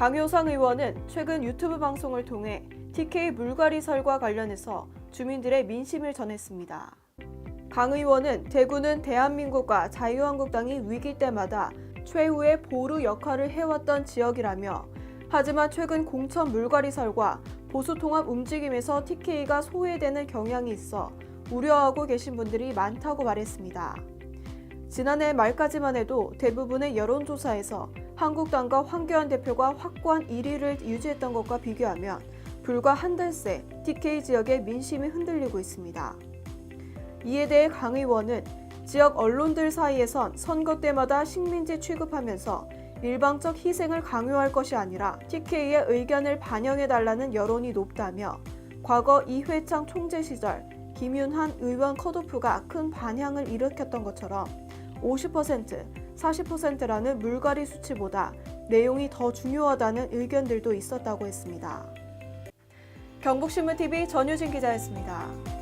강효상 의원은 최근 유튜브 방송을 통해 TK 물갈이설과 관련해서 주민들의 민심을 전했습니다. 강 의원은 대구는 대한민국과 자유한국당이 위기 때마다 최후의 보루 역할을 해왔던 지역이라며 하지만 최근 공천 물갈이설과 보수 통합 움직임에서 TK가 소외되는 경향이 있어 우려하고 계신 분들이 많다고 말했습니다. 지난해 말까지만 해도 대부분의 여론조사에서 한국당과 황교안 대표가 확고한 1위를 유지했던 것과 비교하면 불과 한 달 새 TK 지역의 민심이 흔들리고 있습니다. 이에 대해 강 의원은 지역 언론들 사이에선 선거 때마다 식민지 취급하면서 일방적 희생을 강요할 것이 아니라 TK의 의견을 반영해달라는 여론이 높다며 과거 이회창 총재 시절 김윤한 의원 컷오프가 큰 반향을 일으켰던 것처럼 50%, 40%라는 물갈이 수치보다 내용이 더 중요하다는 의견들도 있었다고 했습니다. 경북신문TV 전유진 기자였습니다.